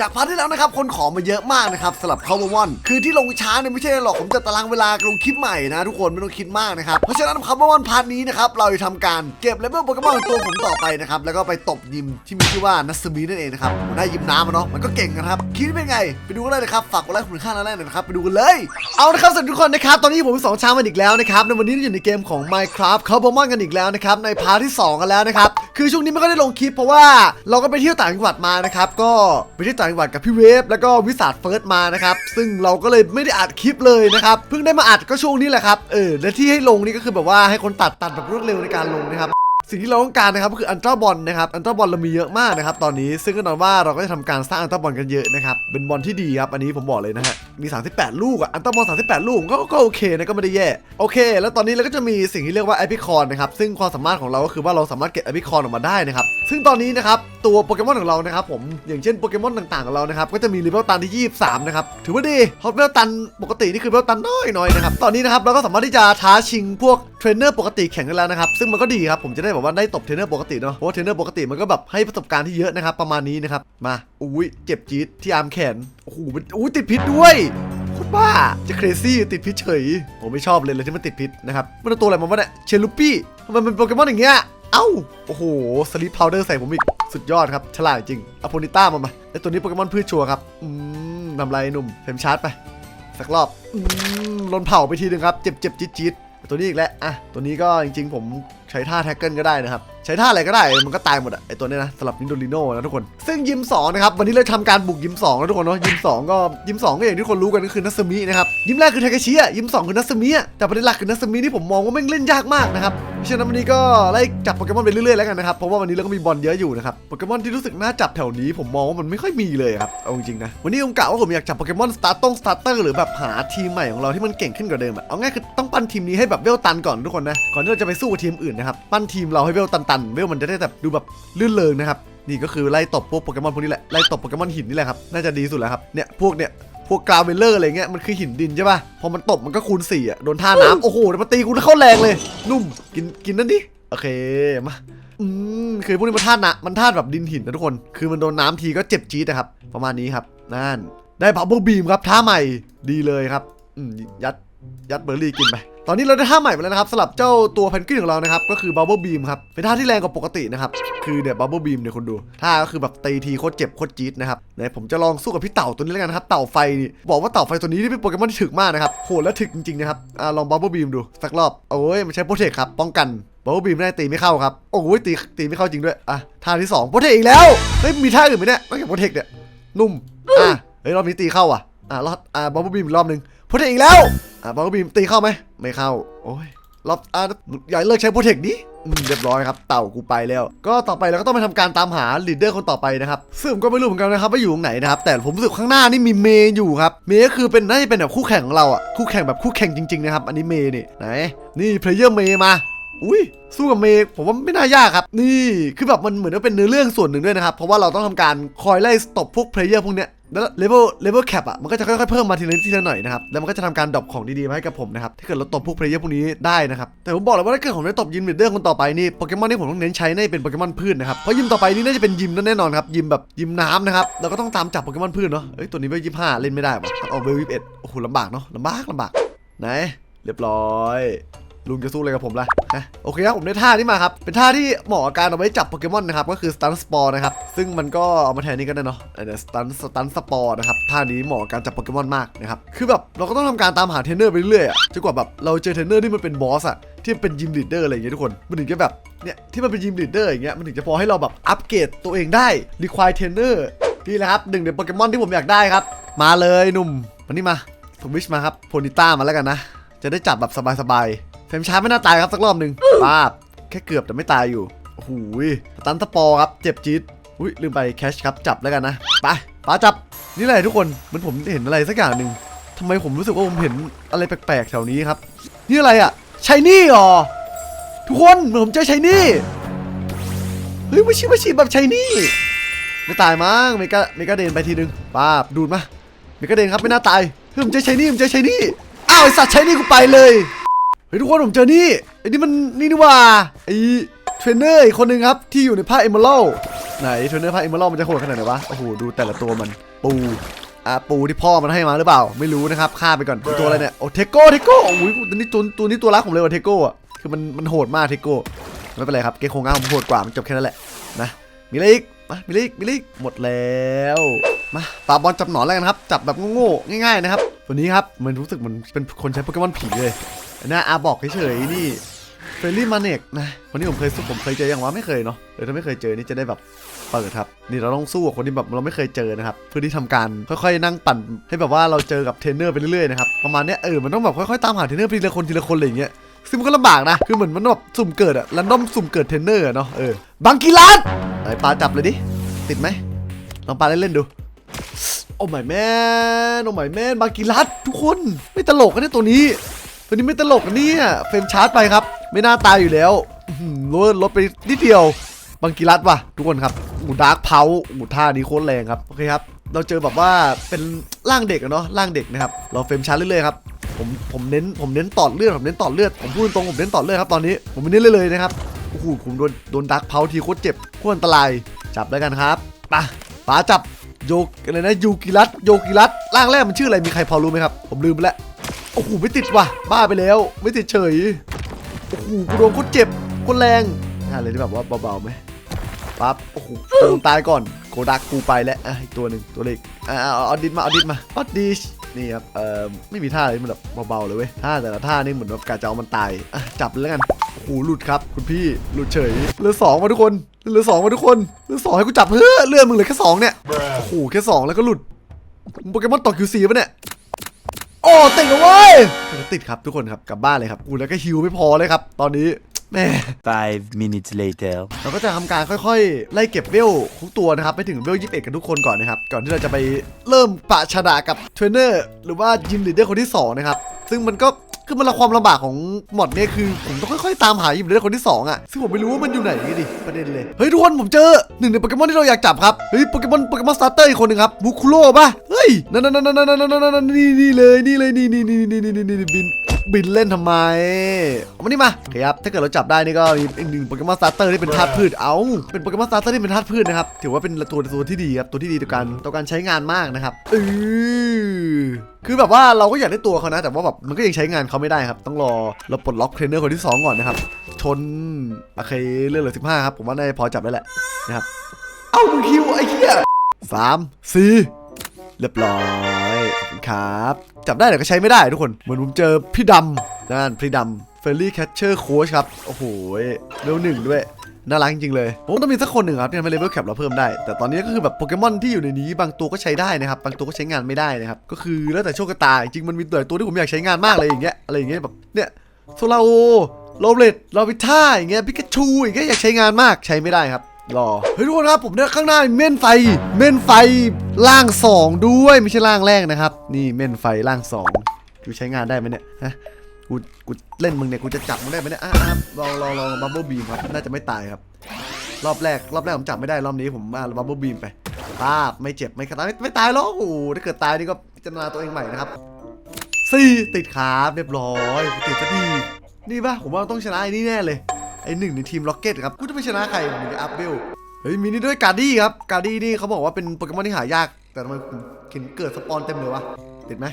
จากพาร์ทที่แล้วนะครับคนขอมาเยอะมากนะครับสำหรับคาร์บอน คือที่ลงช้าเนี่ยไม่ใช่หรอกผมจะตารางเวลาลงคลิปใหม่นะ ทุกคนไม่ต้องคิดมากนะครับเพราะฉะนั้นคาร์บอนพาร์ทนี้นะครับเราจะทำการเก็บเลเวลโปเกมอนของตัวผมต่อไปนะครับแล้วก็ไปตบยิมที่มีชื่อว่านัสมีนั่นเองนะครับผมได้ยิมน้ำมาเนาะมันก็เก่งนะครับคิดเป็นไง ไปดูกันเลยนะครับฝากกดไลค์คุณค่าแล้วแรกหน่อยนะครับไปดูกันเลยเอาละครับสวัสดีทุกคนนะครับตอนนี้ผมสองช้ามันอีกแล้วนะครับในวันนี้เราอยู่ในเกมของ Minecraft คาร์บอนกันอีกแล้วนะครับในพาร์ทที่สองกันแล้วนะครับ คือช่วงนี้ไม่ก็ได้ลงคลิปเพราะว่าเราก็ไปเที่ยวต่างจังหวัดมานะครับ ก็ไปเที่ยวต่างจังหวัดกับพี่เวฟแล้วก็วิสาดเฟิร์สมานะครับ ซึ่งเราก็เลยไม่ได้อัดคลิปเลยนะครับ เพิ่งได้มาอัดก็ช่วงนี้แหละครับ เออ และที่ให้ลงนี่ก็คือแบบว่าให้คนตัดตัดแบบรวดเร็วในการลงนะครับ สิ่งที่เราต้องการนะครับก็คืออันตราบอลนะครับอันตราบอลเรามีเยอะมากนะครับตอนนี้ซึ่งก็นอนว่าเราก็จะทำการสร้างอันตราบอลกันเยอะนะครับเป็นบอลที่ดีครับอันนี้ผมบอกเลยนะฮะมี 38 ลูกอะอันตราบอล38 ลูกก็ก็โอเคนะก็ไม่ได้แย่โอเค แล้วตอนนี้เราก็จะมีสิ่งที่เรียกว่าแอพิคอนนะครับซึ่งความสามารถของเราก็คือว่าเราสามารถเก็บแอพิคอนออกมาได้นะครับซึ่งตอนนี้นะครับตัวโปเกมอนของเรานะครับผมอย่างเช่นโปเกมอนต่างๆของเรานะครับก็จะมีเลเวลตันที่ 23 นะครับถือว่าดีเพราะเลเวลตันปกตินี่คือเลเวลตันน้อยๆนะครับตอนนี้นะครับเราก็สามารถที่จะท้าชิงพวกเทรนเนอร์ปกติแข่งกันแล้วนะครับซึ่งมันก็ดีครับผมจะได้แบบว่าได้ตบเทรนเนอร์ปกติเนาะเพราะว่าเทรนเนอร์ปกติมันก็แบบให้ประสบการณ์ที่เยอะนะครับประมาณนี้นะครับมาอุ้ยเจ็บจี๊ดที่อาร์มแขนโอ้โหมันอุ้ยติดพิษด้วยโคตรบ้าจะเครซี่ติดพิษเฉยผมไม่ชอบเลยเลยที่มันติดพิษนะครับมันเอาตัวอะไรมาวะเนี่ยเชลูปี้ทำไมมันเป็นโปเกมอนอย่างเงี้ยเอ้าโอ้โหสลิปพาวเดอร์ใส่ผมอีกสุดยอดครับฉลาดจริงอโพนิต้ามามาไอตัวนี้โปเกมอนพืชชัวครับอืมทำไรหนุ่มเฟมชาร์จไปสักรอบอืมลนเผาไปทีหนึงครับ เจ็บเจ็บจี๊ดจี๊ดตัวนี้อีกแล้วอะตัวนี้ก็จริง ๆ ผมใช้ท่าแท็กเกิลก็ได้นะครับ ใช้ท่าอะไรก็ได้มันก็ตายหมดอะไอตัวนี้นะสำหรับนิโดลิโน่นะทุกคน ซึ่งยิม2นะครับวันนี้เราทำการบุกยิม2นะทุกคนเนาะยิม2ก็ยิม2ก็อย่างที่คนรู้กันก็คือนัสมินะครับยิมแรกคือเทคาชิอะยิม2คือนัสมิอะแต่ประเด็นหลักคือนัสมิที่ผมมองว่าแม่งเล่นยากมากนะครับเพราะฉะนั้นวันนี้ก็ไล่จับโปเกมอนไปเรื่อยๆแล้วกันนะครับเพราะว่าวันนี้เราก็มีบอลเยอะอยู่นะครับโปเกมอนที่รู้สึกน่าจับแถวนี้ผมมองว่ามันไม่ค่อยมีเลยครับเอาจริงๆนะวันนี้ผมกะว่าผมอยากจับโปเกมอนสตาร์ตงสตาร์เตอร์หรือแบบหาทีมใหม่ของเราที่มันเก่งขึ้นกว่าเดิมอะเอาง่ายคือต้องปั้นทีมนี้ให้แบบเวลตันก่อนทุกคนนะก่อนที่เราจะไปสู้กับทีมอื่นนะครับ ปั้นทีมเราให้เวลตันๆ เวลมันจะได้แบบดูแบบลื่นเริงนะครับนี่ก็คือไล่ตบพวกโปเกมอนพวกนี้แหละไล่ตบโปเกมอนหินนี่แหละครับน่าจะดีสุดแล้วครับเนี่ยพวกเนี่ยพวกกราเวลเลอร์อะไรเงี้ยมันคือหินดินใช่ป่ะพอมันตบมันก็คูณ4อะโดนท่าน้ำโอ้โหแล้วมาตีกูเข้าแรงเลย นุ่มกินกินนั่นดิโอเคมาอืมคือพวกนี้มันท่านะมันท่าแบบดินหินนะทุกคน คือมันโดนน้ำทีก็เจ็บจี๊ดนะครับ ประมาณนี้ครับนั่นได้พับเบิลบีมครับท่าใหม่ดีเลยครับอืมยัดยัดเบอร์รี่กินไป ตอนนี้เราได้ท่าใหม่มาแล้วนะครับสำหรับเจ้าตัวเพนกวินของเรานะครับก็คือบับเบิลบีมครับเป็นท่าที่แรงกว่าปกตินะครับคือเนี่ยบับเบิลบีมเนี่ยคุณดูท่าก็คือแบบตีทีโคตรเจ็บโคตรจี๊ดนะครับไหนผมจะลองสู้กับพี่เต่าตัวนี้แล้วกันนะครับเต่าไฟนี่บอกว่าเต่าไฟตัวนี้ที่เป็นโปเกมอนที่ถึกมากนะครับโหดและถึกจริงๆนะครับอ่าลองบับเบิลบีมดูสักรอบโอ้ยมันใช้โปรเทคครับป้องกันบับเบิลบีมไม่ได้ตีไม่เข้าครับโอ้ยตีตีไม่เข้าจริงด้วยอะท่าที่สองโปรเทคอีกแล้วเฮ้ยมีท่าอื่นไหมเนี่ยนอกจากโปรเทคเนี่ยนุ่มอะเฮ้ยรอบนี้ตีเข้าอะอะรอบอ่าบับเบิลบีมอีกรอบนึงโปรเทคอีกแล้ว อะบับเบิลบีมตีเข้าไหมไม่เข้า โอ้ยรอบอะอย่าเลิกใช้โปรเทคดิอืมเรียบร้อยครับเต่ากูไปแล้ว ก็ต่อไปเราก็ต้องไปทำการตามหาลีดเดอร์คนต่อไปนะครับซึ่งผมก็ไม่รู้เหมือนกันนะครับว่าอยู่ตรงไหนนะครับแต่ผมรู้สึกข้างหน้านี่มีเมย์อยู่ครับเมย์ก็คือเป็นน่าจะเป็นแบบคู่แข่งของเราอะคู่แข่งแบบคู่แข่งจริงๆนะครับอันนี้เมย์นี่ไหนนี่เพลเยอร์เมย์มาอุ้ยสู้กับเมย์ผมว่าไม่น่ายากครับ นี่คือแบบมันเหมือนว่าเป็นเนื้อเรื่องส่วนหนึ่งด้วยนะครับ เพราะว่าเราต้องทำการคอยไล่ตบพวกเพลเยอร์พวกเนี้ย แล้วเลเวลเลเวลแคปอะมันก็จะค่อยๆเพิ่มมาทีละนิดทีละหน่อยนะครับแล้วมันก็จะทำการดรอปของดีๆมาให้กับผมนะครับถ้าเกิดเราตบพวกเพลเยอร์พวกนี้ได้นะครับแต่ผมบอกเลยว่าถ้าเกิดผมได้ตบยิมลีดเดอร์คนต่อไปนี่โปเกมอนที่ผมต้องเน้นใช้น่าจะเป็นโปเกมอนพืชนะครับเพราะยิมต่อไปนี่น่าจะเป็นยิมแน่นอนครับยิมแบบยิมน้ำนะครับเราก็ต้องตามจับโปเกมอนพืชเนาะเอ้ยตัวนี้เวลยี่ห้าเล่นไม่ได้ว่ะต้องเอาเวลยี่สิบเอ็ดโอ้โหลำบากเนาะลำบากลำบากไหนเรียบร้อย ลุงจะสู้อะไรกับผมล่ะฮะโอเคครับผมได้ท่านี้มาครับ เป็นท่าที่เหมาะกับการเอาไว้จับโปเกมอนนะครับ ก็คือสตันสปอร์นะครับ ซึ่งมันก็เอามาแทนนี่ก็ได้เนาะสตันสตันสปอร์นะครับ ท่านี้เหมาะกับการจับโปเกมอนมากนะครับ คือแบบเราก็ต้องทำการตามหาเทรนเนอร์ไปเรื่อยอะจนกว่าแบบเราเจอเทรนเนอร์ที่มันเป็นบอสอะที่เป็นยิมลีดเดอร์อะไรอย่างเงี้ยทุกคน มันถึงจะแบบ เนี่ย ที่มันเป็นยิมลีดเดอร์อย่างเงี้ย มันถึงจะพอให้เราแบบอัปเกรดตัวเองได้ รีควายเทรนเนอร์นี่แหละครับหนึ่งในโปเกมอนที่ผมอยากได้ครับ มาเลยหนุ่มมานี่มาสวิชมาครับโพนิต้ามาแล้วกันนะ จะได้จับแบบสบายๆ เฟรมชาร์จไม่น่าตายครับสักรอบหนึ่งป้าบแค่เกือบแต่ไม่ตายอยู่โอ้โหยสตันสปอร์ครับ เจ็บจี๊ดอุ้ยลืมไปแคชครับจับแล้วกันนะไปป้าจับนี่แหละทุกคนเหมือนผมเห็นอะไรสักอย่างหนึ่งทำไมผมรู้สึกว่าผมเห็นอะไรแปลกๆแถวนี้ครับ นี่อะไรอะชายนี่หรอทุกคนเหมือนผมเจอชายนี่เฮ้ยไม่ใช่ไม่ใช่แบบชายนี่ไม่ตายมั้งเมกาเมกาเดนไปทีนึงป้าบดูดมาเมกาเดนครับไม่น่าตายเฮ้ยผมเจอชายนี่ผมเจอชายนี่อ้าวไอสัตว์ชายนี่กูไปเลย เฮ้ยทุกคนผมเจอนี่ไอ้นี่มันนี่นี่ว่าไอ้เทรนเนอร์อีกคนหนึ่งครับที่อยู่ในภาเอมเมอรัลไหนเทรนเนอร์พาเอมเมอรัลมันจะโหดขนาดไหนวะโอ้โหดูแต่ละตัวมันปูอะปูที่พ่อมันให้มาหรือเปล่า ไม่รู้นะครับฆ่าไปก่อนตัวอะไรเนี่ยโอ้เทโก้เทโก้โอ้ยตัวนี้ตัวตัวนี้ตัวรักผมเลยว่ะเทโก้อะคือมันมันโหดมากเทโก้ไม่เป็นไรครับเกมโคงอ้าผมโหดกว่ามันจบแค่นั้นแหละนะมีอะไรอีกมามีอะไรอีกมีอะไรอีกหมดแล้วมาปาบอลจับหนอนแล้วกันครับจับแบบโง่ๆง่ายๆนะครับตัวนี้ครับมันรู้สึกเหมันเป็นคนใช้โปเกมอนผีเลย นะอาบอกเฉยๆนี่เฟรนลี่มาเนกนะคนนี้ผมเคยสู้ผมเคยเจอยังวะไม่เคยเนาะเออถ้าไม่เคยเจอนี่จะได้แบบเปิดครับนี่เราต้องสู้กับคนที่แบบเราไม่เคยเจอนะครับเพื่อที่ทำการค่อยๆนั่งปั่น ให้แบบว่าเราเจอกับเทรนเนอร์ไปเรื่อยๆนะครับประมาณนี้เออมันต้องแบบค่อยๆตามหาเทรนเนอร์ทีละคนทีละคนอะไรอย่างเงี้ยซึ่งมันก็ลำบากนะ คือเหมือนมันแบบสุ่มเกิดอะรันดอมสุ่มเกิดเทรนเนอร์เนาะ เออ บังกีรัสไหนปลาจับเลยดิ ติดไหม ลองปลาเล่นๆดู โอ้ไม่แม่โอ้ไม่แม่บังกีรัสทุกคน ไม่ตลกกันเนี่ยตัวนี้ ตัวนี้ไม่ตลกนเนี่ยเฟรมชาร์จไปครับ ไม่น่าตายอยู่แล้วลดลดไปนิดเดียวบังกีรัสว่ะทุกคนครับอูดาร์กเพาอูท่านี้โคตรแรงครับโอเคครับ เราเจอแบบว่าเป็นร่างเด็กอะเนาะร่างเด็กนะครับเราเฟรมชาร์จเรื่อยๆครับผมผมเน้นผมเน้นต่อเลือดผมเน้นต่อเลือดผมพูดตรงผมเน้นต่อเลือดครับตอนนี้ผมไม่เน้นเลยเลยนะครับโอ้โหผมโดนโดนดาร์กเพาทีโคตรเจ็บโคตรอันตรายจับแล้วกันครับไปะป๋าจับโยกอะไรนะยูกิรัสโยกิรัสร่างแรกมันชื่ออะไรมีใครพอรู้ไหมครับ ผมลืมไปแล้ว โอ้โหไม่ติดว่ะ บ้าไปแล้ว ไม่ติดเฉย โอ้โหกูโดนโคตรเจ็บโคตรแรงอะไรที่แบบว่าเบาๆไหมปั๊บ โอ้โหโดนตายก่อนโกดักกูไปแล้วอะอีกตัวหนึ่งตัวเล็กอะเอาเอาดินมา เอาดินมาเอาดิชนี่ครับ เอ่อ ไม่มีท่าอะไรมันแบบเบาๆเลยเว้ย ท่าแต่ละท่านี่เหมือนแบบกาจะเอามันตาย อะ จับเลยแล้วกัน โอ้โห หลุดครับ คุณพี่ หลุดเฉย เหลือสองมาทุกคน เหลือสองมาทุกคน เหลือสองให้กูจับเฮ้อเลื่อนมึงเหลือแค่สองเนี่ย โอ้โห แค่สองแล้วก็หลุด โปเกมอนตกคิวซีปะเนี่ย อ้ติดแล้วเว้ยติดครับทุกคนครับกลับบ้านเลยครับอูแล้วก็ฮิวไม่พอเลยครับ ตอนนี้แม่ Five minutes later. เราก็จะทำการค่อยๆ ไล่เก็บเวลทุกตัวนะครับ ไปถึงเวล21กันทุกคนก่อนนะครับ ก่อนที่เราจะไปเริ่มปะชะดากับเทรนเนอร์หรือว่ายิมลีดเดอร์คนที่2นะครับ ซึ่งมันก็ คือมันละความลำบากของหมดเนี่ยคือผมต้องค่อยๆตามหายิมลีดเดอร์คนที่2อะซึ่งผมไม่รู้ว่ามันอยู่ไหนดิประเด็นเลยเฮ้ยทุกคนผมเจอหนึ่งในโปเกมอนที่เราอยากจับครับเฮ้ยโปเกมอนโปเกมอนสตาร์เตอร์อีกคนหนึงครับบุคุโร่ป่ะเฮ้ยนั่นนั่นนั่นนั่นนั่นนั่นนี่นี่เลยนี่เลยนี่นี่นี่นี่นี่นี่นี่บิน บินเล่นทำไมเอามานี่มาครับถ้าเกิดเราจับได้นี่ก็มีอีกหนึ่งโปเกมอนสตาร์เตอร์ที่เป็นธาตุพืชเอาเป็นโปเกมอนสตาร์เตอร์ที่เป็นธาตุพืชนะครับถือว่าเป็นตัวตัวที่ดีครับตัวที่ดีต่อการต่อการใช้งานมากนะครับเออคือแบบว่าเราก็อยากได้ตัวเขานะ แต่ว่าแบบมันก็ยังใช้งานเขาไม่ได้ครับ ต้องรอเราปลดล็อกเทรนเนอร์คนที่สองก่อนนะครับ ชนโอเคเลื่อนเหลือสิบห้าครับ ผมว่าน่าจะพอจับได้แหละนะครับ เอ้ามึงคิวไอ้เหี้ยสามสี่เรียบร้อย ขอบคุณครับ จับได้แต่ก็ใช้ไม่ได้ทุกคน เหมือนผมเจอพี่ดำนั่นพี่ดำเฟรลี่แคชเชอร์โค้ชครับ โอ้โหเลเวลหนึ่งด้วยน่ารักจริงๆเลยผมต้องมีสักคนหนึ่งครับที่ทำให้เลเวลแคปเราเพิ่มได้ แต่ตอนนี้ก็คือแบบโปเกมอนที่อยู่ในนี้ บางตัวก็ใช้ได้นะครับ บางตัวก็ใช้งานไม่ได้นะครับ ก็คือแล้วแต่โชคชะตา จริงๆมันมีหลายตัวที่ผมอยากใช้งานมากเลยอย่างเงี้ย อะไรอย่างเงี้ยแบบ เนี่ยโซลาโอโรเบตลอวิท่าอย่างเงี้ย พิกาชูอย่างเงี้ยอยากใช้งานมาก ใช้ไม่ได้ครับ รอเฮ้ยทุกคนครับผมเนี่ยข้างหน้ามีเม่นไฟ เม่นไฟล่างสองด้วยไม่ใช่ล่างแรกนะครับ นี่เม่นไฟล่างสองกูใช้งานได้ไหมเนี่ยฮะกูกูเล่นมึงเนี่ยกูจะจับมึงได้ไหมเนี่ยอะอะลองลองลองบับเบิลบีมครับน่าจะไม่ตายครับ รอบแรกรอบแรกผมจับไม่ได้รอบนี้ผมมาบับเบิลบีมไปป้าบไม่เจ็บไม่ตายไม่ไม่ตายหรอกโอ้ถ้าเกิดตายนี่ก็พิจารณาตัวเองใหม่นะครับสี่ติดครับเรียบร้อยติดซะดีนี่ปะผมว่าต้องชนะไอ้นี่แน่เลย ไอ้หนึ่งในทีมล็อกเก็ตครับกูจะไปชนะใครผมถึงอัพเบลเฮ้ยมีนี่ด้วยการดี้ครับการดี้นี่เขาบอกว่าเป็นโปเกมอนที่หายาก แต่ทำไมผมเห็นเกิดสปอนเต็มเลยวะติดไหม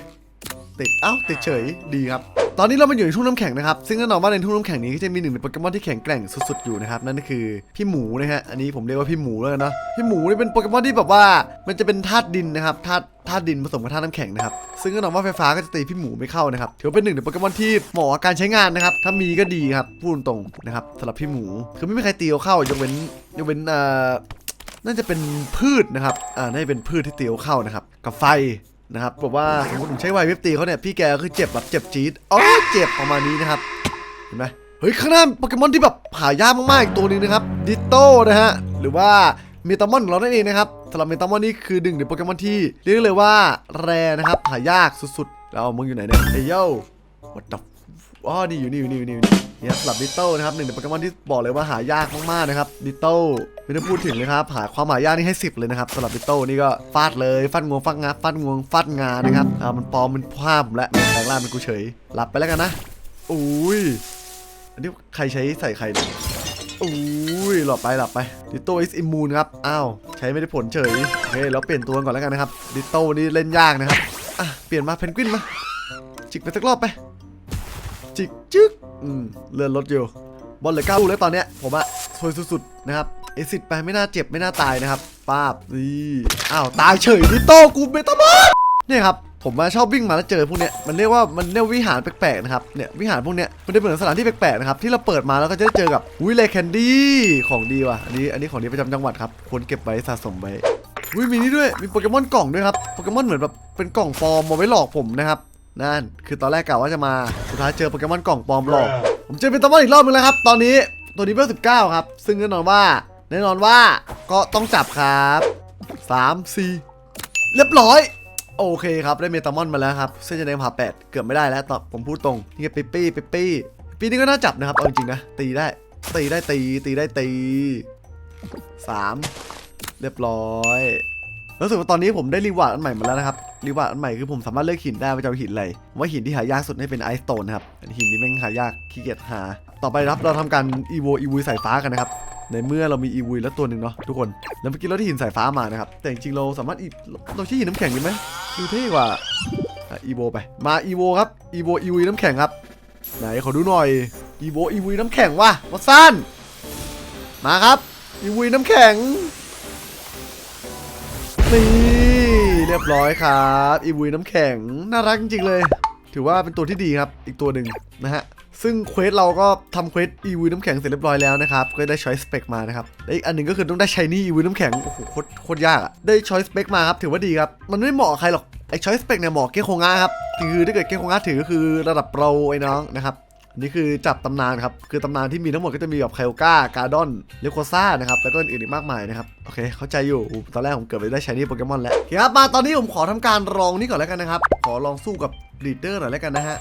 ติดเอ้าติดเฉยดีครับตอนนี้เรามาอยู่ในทุ่งน้ำแข็งนะครับ ซึ่งแน่นอนว่าในทุ่งน้ำแข็งนี้ก็จะมีหนึ่งในโปเกมอนที่แข็งแกร่งสุดๆอยู่นะครับ นั่นก็คือพี่หมูนะฮะ อันนี้ผมเรียกว่าพี่หมูแล้วกันเนาะ พี่หมูนี่เป็นโปเกมอนที่แบบว่า มันจะเป็นธาตุดินนะครับ ธาตุธาตุดินผสมกับธาตุน้ำแข็งนะครับ ซึ่งแน่นอนว่าไฟฟ้าก็จะตีพี่หมูไม่เข้านะครับ ถือว่าเป็นหนึ่งในโปเกมอนที่เหมาะกับการใช้งานนะครับ ถ้ามีก็ดีครับ พูดตรงๆนะครับสำหรับพี่หมู คือไม่มีใครตีเขาเข้ายกเว้นยกเว้นเอ่อน่าจะเป็นพืชนะครับ อ่า น่าจะเป็นพืชที่ตีเขาเข้านะครับ กับไฟ นะครับบอกว่าสมมติผมใช้ไวเว็บตีเขาเนี่ยพี่แกคือเจ็บแบบเจ็บจี๊ดอ๋อเจ็บประมาณนี้นะครับเห็นไหมเฮ้ยข้างหน้าโปเกมอนที่แบบหายากมากๆอีกตัวนึงนะครับดิโต้นะฮะหรือว่าเมตามอนของเรานั่นเองนะครับสำหรับเมตามอนนี่คือหนึ่งในโปเกมอนที่เรียกเลยว่าแรนะครับหายากสุดๆแล้วมึงอยู่ไหนเนี่ยเฮ้ยโย่ what the อ๋อนี่อยู่นี่อยู่นี่อยู่นี่ นี่เนี่ยสำหรับดิโต้นะครับหนึ่งในโปเกมอนที่บอกเลยว่าหายากมากๆนะครับดิโต้ไม่ต้องพูดถึงเลยครับหาความหายากนี่ให้ 10 เลยนะครับสำหรับดิโต้นี่ก็ฟาดเลยฟาดงวงฟาดงาฟาดงวงฟาดงานะครับอ่ามันปลอมมันภาพผมแล้วแปลงร่างเป็นกูเฉยรับไปแล้วกันนะอุ้ยอันนี้ใครใช้ใส่ใครเนี่ยอุ้ยยหลับไปหลับไปดิโต้อิสอิมูนครับอ้าวใช้ไม่ได้ผลเฉยโอเคเราเปลี่ยนตัวก่อนแล้วกันนะครับดิโต้นี่เล่นยากนะครับอะเปลี่ยนมาเพนกวินมาจิกไปสักรอบไป จิกจึ๊กอืมเลื่อนรถอยู่ บอลเหลือเก้าลูกแล้วตอนเนี้ยผมอะสวยสุดๆนะครับเอซิดไปไม่น่าเจ็บไม่น่าตายนะครับป้าบนี่อ้าวตายเฉยดิโต้กูเบตามอนเนี่ยครับผมมาชอบวิ่งมาแล้วเจอพวกเนี้ยมันเรียกว่ามันเรียกวิหารแปลกๆนะครับเนี่ยวิหารพวกเนี้ยมันจะเป็นสถานที่แปลกๆนะครับที่เราเปิดมาแล้วก็จะได้เจอกับวิเลแคนดี้ของดีว่ะอันนี้อันนี้ของดีประจำจังหวัดครับควรเก็บไว้สะสมไว้วิมีนี่ด้วยมีโปเกมอนกล่องด้วยครับโปเกมอนเหมือนแบบเป็นกล่องปลอมมาไว้หลอกผมนะครับ นั่นคือตอนแรกกะว่าจะมาสุดท้ายเจอโปเกมอนกล่องปลอมหลอกผมเจอเป็นตอมอนอีกรอบนึงแล้วครับ ตอนนี้ตัวนี้เบล19ครับ ซึ่งแน่นอนว่าแน่นอนว่าก็ต้องจับครับ3 4เรียบร้อย โอเคครับได้เมตามอนมาแล้วครับเส้นจะเนมหาแปดเกือบไม่ได้แล้วตอบผมพูดตรงนี่ไงปิปปี้ปิปปี้ปิปปี้นี่ก็น่าจับนะครับเอาจริงๆนะตีได้ตีได้ตีตีได้ตี3เรียบร้อย รู้สึกว่าตอนนี้ผมได้รีวาร์ดอันใหม่มาแล้วนะครับรีวาร์ดอันใหม่คือผมสามารถเลือกหินได้ว่าจะเอาหินอะไรว่าหินที่หายากสุดให้เป็นไอสโตนนะครับหินนี้แม่งหายากขี้เกียจหา ต่อไปครับเราทำการอีโวอีวุยสายฟ้ากันนะครับในเมื่อเรามีอีวุยแล้วตัวหนึ่งเนาะทุกคนแล้วเมื่อกี้เราได้หินสายฟ้ามานะครับแต่จริงๆเราสามารถอีเราใช้หินน้ำแข็งดีไหมดูเท่กว่าอะอีโวไปมาอีโวครับอีโวอีวุยน้ำแข็งครับไหนขอดูหน่อยอีโวอีวุยน้ำแข็งว่ะวัดสั้นมาครับอีวุยน้ำแข็ง นี่เรียบร้อยครับอีวุยน้ำแข็งน่ารักจริงๆเลย ถือว่าเป็นตัวที่ดีครับอีกตัวหนึ่งนะฮะซึ่งเควสเราก็ทำเควสอีวุยน้ำแข็งเสร็จเรียบร้อยแล้วนะครับก็ได้ช้อยสเปกมานะครับและอีกอันหนึ่งก็คือต้องได้ชายนี่อีวุยน้ำแข็งโอ้โหโคตรยากอะได้ช้อยสเปกมาครับถือว่าดีครับมันไม่เหมาะใครหรอกไอช้อยสเปกเนี่ยเหมาะเก้โคงะครับคือถ้าเกิดเก้โคงะถือก็คือระดับโปรไอ้น้องนะครับ อันนี้คือจับตำนานครับ คือตำนานที่มีทั้งหมดก็จะมีแบบไคโอก้าการ์ดอนเลโคซ่านะครับ แล้วก็อื่นๆอีกมากมายนะครับ โอเค เข้าใจอยู่ ตอนแรกผมเกิดไปได้ชายนี่โปเกมอนแล้วคครับ มาตอนนี้ผมขอทำการลองนี่ก่อนแล้วกันนะครับ ขอลองสู้กับลีดเดอร์หน่อยแล้วกันนะฮะ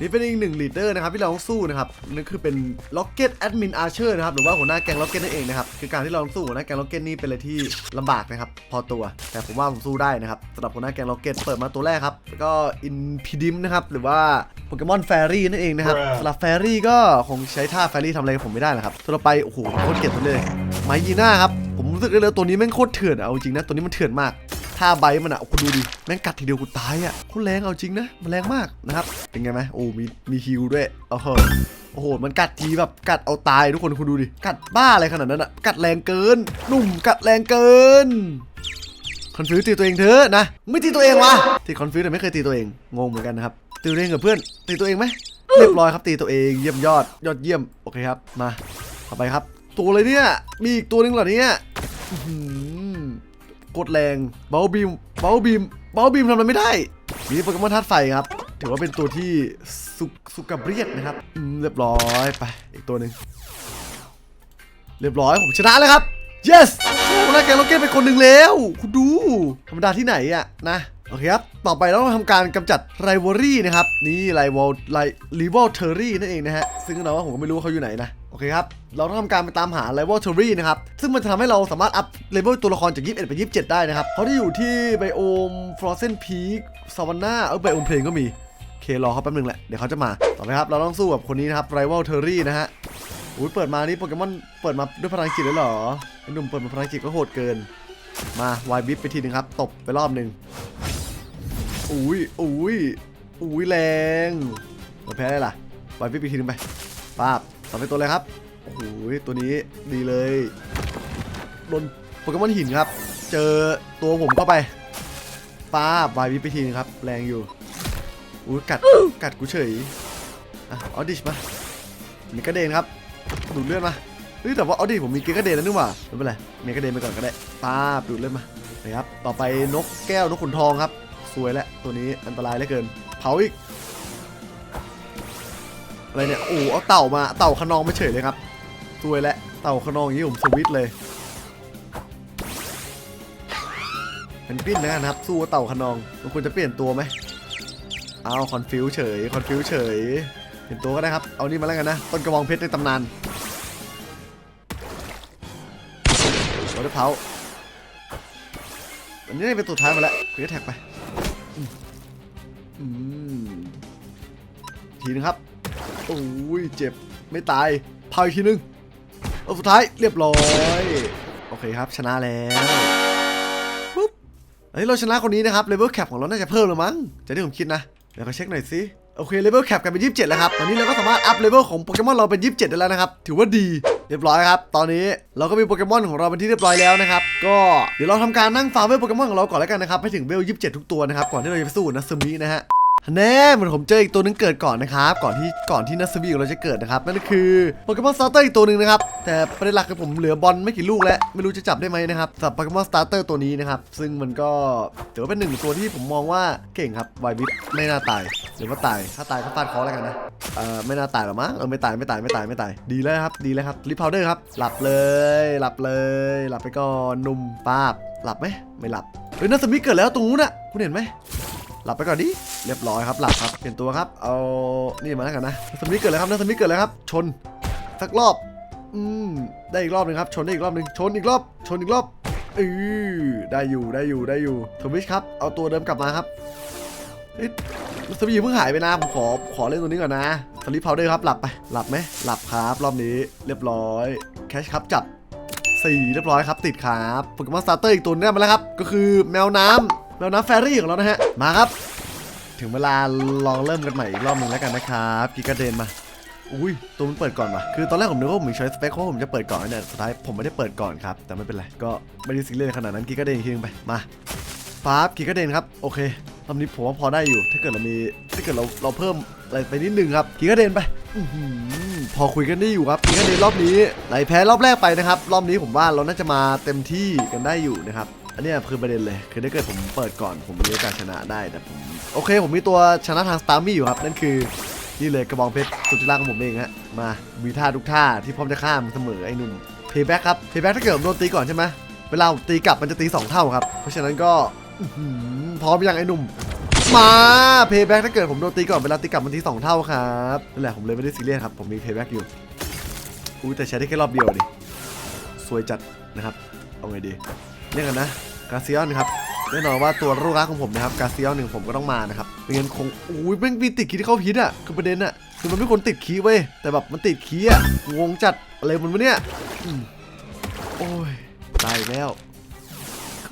นี่เป็นอีกหนึ่งลีดเดอร์นะครับที่เราต้องสู้นะครับนั่นคือเป็น Rocket Admin Archer นะครับหรือว่าหัวหน้าแก๊ง Rocket นั่นเองนะครับคือการที่เราต้องสู้หัวหน้าแก๊ง Rocket นี่เป็นอะไรที่ลำบากนะครับพอตัว แต่ผมว่าผมสู้ได้นะครับสำหรับหัวหน้าแก๊ง Rocket เปิดมาตัวแรกครับแล้วก็ Inpidim นะครับหรือว่าโปเกมอนแฟรี่นั่นเองนะครับสำหรับแฟรี่ก็คงใช้ท่าแฟรี่ทำอะไรกับผมไม่ได้หรอกครับตัวต่อไปโอ้โหโคตรเกลียดตัวเลยไมยีน่าครับผมรู้สึกได้เลยว่าตัวนี้แม่งโคตรเถื่อนอะเอาจริงนะตัวนี้มันเถื่อนมาก ท่าใบมันอะคุณดูดิ แม่งกัดทีเดียวกูตายอะคตรแรงเอาจริงนะมันแรงมากนะครับ เป็นไงไหมโอ้มีมีฮิวด้วยโอ้โหโอ้โห มันกัดทีแบบกัดเอาตายทุกคนคุณดูดิ กัดบ้าอะไรขนาดนั้นอะ กัดแรงเกิน หนุ่มกัดแรงเกิน คอนฟิวตีตัวเองเถอะนะ ไม่ตีตัวเองวะตีคอนฟิวแต่ไม่เคยตีตัวเอง งงเหมือนกันนะครับ ตีตัวเองกับเพื่อน ตีตัวเองไหมเรียบร้อยครับตีตัวเองเยี่ยมยอดยอดเยี่ยม โอเคครับ มา ต่อไปครับ ตัวเลยเนี่ย มีอีกตัวหนึงเหรอเนี่ย กดแรงเบลบีมเบลบีมเบลบีมทำอะไรไม่ได้มีโปเกมอนธาตุไฟครับ ถือว่าเป็นตัวที่สุกสุกับเรียดนะครับอืมเรียบร้อยไปอีกตัวหนึ่งเรียบร้อยผมชนะแล้วครับ yes โอ้หน้แกงโลเกตเป็นคนหนึ่งแล้ว คุณดู ธรรมดาที่ไหนอะนะโอเคครับ ต่อไปเราต้องทำการกำจัดไรวอรี่นะครับ นี่ไรวอลไรรีวอลเทอรี่นั่นเองนะฮะ ซึ่งแน่นอนว่าผมก็ไม่รู้ว่าเขาอยู่ไหนนะ อเคครับ เราต้องทำการไปตามหาไรวอลเทอรี่นะครับ ซึ่งมันจะทำให้เราสามารถอัพเลเวลตัวละครจาก 21 ไป 27 ได้นะครับ เขาที่อยู่ที่ไบโอมฟรอเซนพีคซาวาน่าเออไบโอมเพลงก็มี โอเค รอเขาแป๊บนึงแหละ เดี๋ยวเขาจะมา ต่อไปครับ เราต้องสู้กับคนนี้นะครับไรวอลเทอรี่นะฮะอุ้ยเปิดมานี่โปเกมอนเปิดมาด้วยพลังจิตเลยเหรอ ไอ้หนุ่มเปิดมาพลังจิตก็โหดเกิน มาวายบิฟไปทีนึงครับ ตบไปรอบหนึ่งอุ้ยอุ้ยอุ้ยแรงเราแพ้ได้ล่ะวายบิฟไปทีนึงไปป้าบ ต่อไปตัวเลยครับ โอ้โห ตัวนี้ดีเลย โดนโปเกมอนหินครับ เจอตัวผมเข้าไปป้าบวายบิไปทีนึงครับ แรงอยู่อุ้ยกัด กัดกูเฉยอะออดิชมามีกระเด็นครับ ดูดเลือดมาเฮ้ยแต่ว่าเอดิผมมีเกระเด็นแล้วนี่หว่าไม่เป็นไรมีกระเด็นไปก่อนก็ได้ป้าบดูดเลือดมานะครับ ต่อไปนกแก้วนกขุนทองครับ สวยแล้วตัวนี้อันตรายเหลือเกิน เผาอีก อะไรเนี่ยโอ้เอาเต่ามาเต่าขนองไมาเฉยเลยครับสวยแล้วเต่าขนองอย่างนี้ผมสวิตเลยเป็นปิ้นแล้วกันครับสู้เต่าขนองมันควรจะเปลี่ยนตัวไหมเอาคอนฟิวเฉยคอนฟิวเฉยเปลี่ยนตัวก็ได้ครับเอานี่มาแล้วกันนะต้นกระบองเพชรในตำนานโอ้ยเผาอันนี้เป็นตัวสุดท้ายมาแล้วคุยแท็กไปทีนึงครับ โอ้ยเจ็บไม่ตายเผาอีกทีนึงรอบสุดท้ายเรียบร้อยโอเคครับชนะแล้วปุ๊บเฮ้ยเราชนะคนนี้นะครับเลเวลแคปของเราน่าจะเพิ่มแล้วมั้งจะได้ผมคิดนะเดี๋ยวขอเช็คหน่อยสิโอเคเลเวลแคปกันเป็น 27 แล้วครับ ตอนนี้เราก็สามารถอัพเลเวลของโปเกมอนเราเป็น 27 ได้แล้วนะครับ ถือว่าดีเรียบร้อยครับ ตอนนี้เราก็มีโปเกมอนของเราเป็นที่เรียบร้อยแล้วนะครับ ก็เดี๋ยวเราทำการนั่งฟาร์มเวลโปเกมอนของเราก่อนแล้วกันนะครับ ให้ถึงเวล 27 ทุกตัวนะครับ ก่อนที่เราจะไปสู้นัสมินะฮะ แน่เหมือนผมเจออีกตัวหนึงเกิดก่อนนะครับ ก่อนที่ก่อนที่นัสบีของเราจะเกิดนะครับนั่นก็คือโปเกมอนสตาร์เตอร์อีกตัวหนึ่งนะครับ แต่ประเด็นหลักคือผมเหลือบอลไม่กี่ลูกแล้ว ไม่รู้จะจับได้ไหมนะครับสำหรับโปเกมอนสตาร์เตอร์ตัวนี้นะครับ ซึ่งมันก็ถือว่าเป็นหนึ่งตัวที่ผมมองว่าเก่งครับไวบิทไม่น่าตายหรือว่าตายถ้าตายก็ฟาดคอแล้วกันนะเออไม่น่าตายหรอมั้งเออไม่ตายไม่ตายไม่ตายไม่ตายดีแล้วครับดีแล้วครับรีพาวเดอร์ครับหลับเลยหลับเลยหลับไปก่อนหนุ่มป้าบหลับไหมไม่หลับเฮ้ยนัสมิเกิดแล้วตรงนู้นอะคุณเห็นไหม หลับไปก่อนดิ เรียบร้อยครับหลับครับ เปลี่ยนตัวครับ เอา นี่มาแล้วกันนะสมิธเกิดแล้วครับนัสมิธเกิดแล้วครับ ชน สักรอบ อืม ได้อีกรอบหนึ่งครับ ชนได้อีกรอบหนึ่งชนอีกรอบ ชนอีกรอบอือได้อยู่ ได้อยู่ ได้อยู่ทวิชครับ เอาตัวเดิมกลับมาครับเฮ้ยสมิอย่าเพิ่งหายไปนะ ผมขอ ขอเล่นตัวนี้ก่อนนะ สลิปพาวเดอร์ครับ หลับไป หลับไหม หลับครับ รอบนี้เรียบร้อย แคชครับจับสี่เรียบร้อยครับ ติดครับโปเกมอนสตาร์เตอร์อีกตัวนึงมาแล้วครับ ก็คือแมวน้ำ แมวน้ำแฟรี่ของเรานะฮะ มาครับ ถึงเวลาลองเริ่มกันใหม่อีกรอบหนึ่งแล้วกันนะครับกิกาเด็นมา อุ้ยตัวมันเปิดก่อนว่ะคือตอนแรกผมนึกว่าผมมีช้อยสเปคเพราะผมจะเปิดก่อนเนี่ยสุดท้ายผมไม่ได้เปิดก่อนครับ แต่ไม่เป็นไร ก็ไม่ได้ซีเรียสขนาดนั้นกิกาเด็นอีกทีนึงไป มาปั๊บกิกาเด็นครับ โอเครอบนี้ผมว่าพอได้อยู่ ถ้าเกิดเรามี ถ้าเกิดเราเราเพิ่มอะไรไปนิดนึงครับกิกาเด็นไปอพอคุยกันได้อยู่ครับกิกาเด็นรอบนี้ไหนแพ้รอบแรกไปนะครับ รอบนี้ผมว่าเราน่าจะมาเต็มที่กันได้อยู่นะครับ อันนี้คือประเด็นเลย คือถ้าเกิดผมเปิดก่อนผมมีโอกาสชนะได้แต่ผมโอเค ผมมีตัวชนะทางสตาร์มี่อยู่ครับ นั่นคือนี่เลยกระบองเพชรสุดที่รักของผมเองฮะมามีท่าทุกท่าที่พร้อมจะฆ่ามึงเสมอไอ้หนุ่มเพย์แบ็กครับเพย์แบ็กถ้าเกิดผมโดนตีก่อนใช่ไหมเวลาผมตีกลับมันจะตีสองเท่าครับ เพราะฉะนั้นก็พร้อมยังไอ้หนุ่มมาเพย์แบ็กถ้าเกิดผมโดนตีก่อนเวลาตีกลับมันทีสองเท่าครับนั่นแหละผมเลยไม่ได้ซีเรียสครับผมมีเพย์แบ็กอยู่อุ้ยแต่ใช้ได้แค่รอบเดียวดิสวยจัดนะครับเอาไงดี เรียกกันนะกาเซียนครับแน่นอนว่าตัวลูกรักของผมนะครับกาเซียนหนึ่งผมก็ต้องมานะครับไม่งั้นคงอุ้ยแม่งมีติดคีที่เขาพิษอะคือประเด็นอะคือมันไม่ควรติดคีเว้ยแต่แบบมันติดคีอะงงจัดอะไรมันวะเนี่ยอโอ้ยตายแล้ว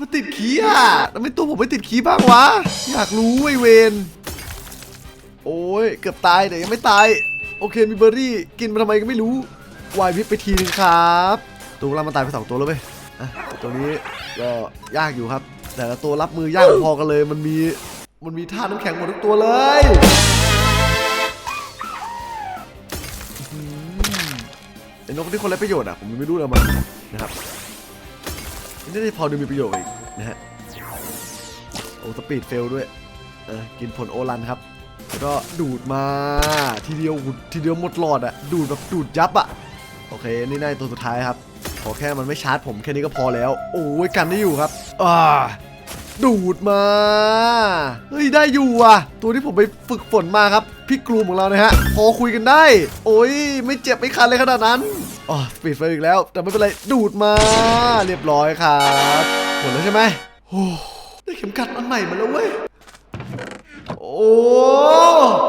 มันติดขี้อะทำไมตัวผมไม่ติดขี้บ้างวะอยากรู้ไอเวนโอ้ยเกือบตายแต่ยังไม่ตายโอเคมีเบอร์รี่กินมาทำไมก็ไม่รู้วายพิษไปทีนึงครับ ตัวเรามันตายไปสองตัวแล้วเว้ย อะตัวนี้ก็ยากอยู่ครับ แต่ละตัวรับมือยากพอกันเลย มันมีมันมีท่าน้ำแข็งหมดทุกตัวเลยไอ้นกที่คนไรประโยชน์อะผมยังไม่รู้เลยมันนะครับนี่ได้พอดูมีประโยชน์อีกนะฮะโอ้สปีดเฟลด้วยเออกินผลโอรันครับแล้วก็ดูดมาทีเดียวทีเดียวหมดหลอดอะดูดแบบดูดยับอะโอเค นี่น่าตัวสุดท้ายครับ ขอแค่มันไม่ชาร์จผมแค่นี้ก็พอแล้ว โอ้ยกันได้อยู่ครับอ่าดูดมา เฮ้ย ได้อยู่อะ ตัวที่ผมไปฝึกฝนมาครับ พี่กลูมของเรานะฮะ พอคุยกันได้ โอ้ย ไม่เจ็บไม่คันเลยขนาดนั้นอ๋อปีดเฟอีกแล้ว แต่ไม่เป็นไร ดูดมา เรียบร้อยครับหมดแล้วใช่ไหมโอ้ได้เข็มขัดอันใหม่มาแล้วเว้ย โอ้